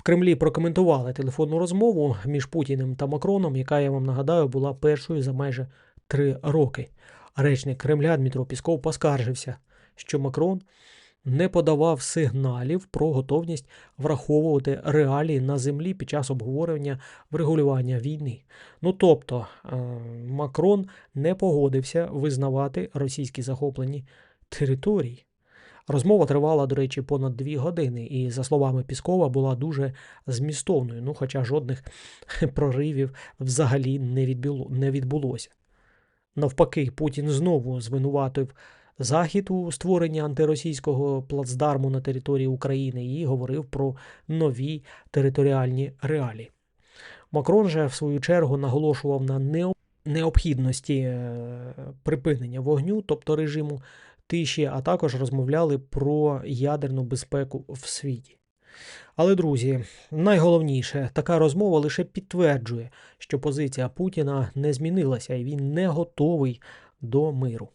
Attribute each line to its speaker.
Speaker 1: В Кремлі прокоментували телефонну розмову між Путіним та Макроном, яка, я вам нагадаю, була першою за майже три роки. Речник Кремля Дмитро Пісков поскаржився, що Макрон не подавав сигналів про готовність враховувати реалії на землі під час обговорення врегулювання війни. Ну тобто е, Макрон не погодився визнавати російські захоплені території. Розмова тривала, до речі, понад дві години, і, за словами Піскова, була дуже змістовною. Ну, хоча жодних проривів взагалі не, відбуло, не відбулося. Навпаки, Путін знову звинуватив Захід у створенні антиросійського плацдарму на території України і говорив про нові територіальні реалії. Макрон же, в свою чергу, наголошував на необхідності е, припинення вогню, тобто режиму тиші, а також розмовляли про ядерну безпеку в світі. Але, друзі, найголовніше, така розмова лише підтверджує, що позиція Путіна не змінилася і він не готовий до миру.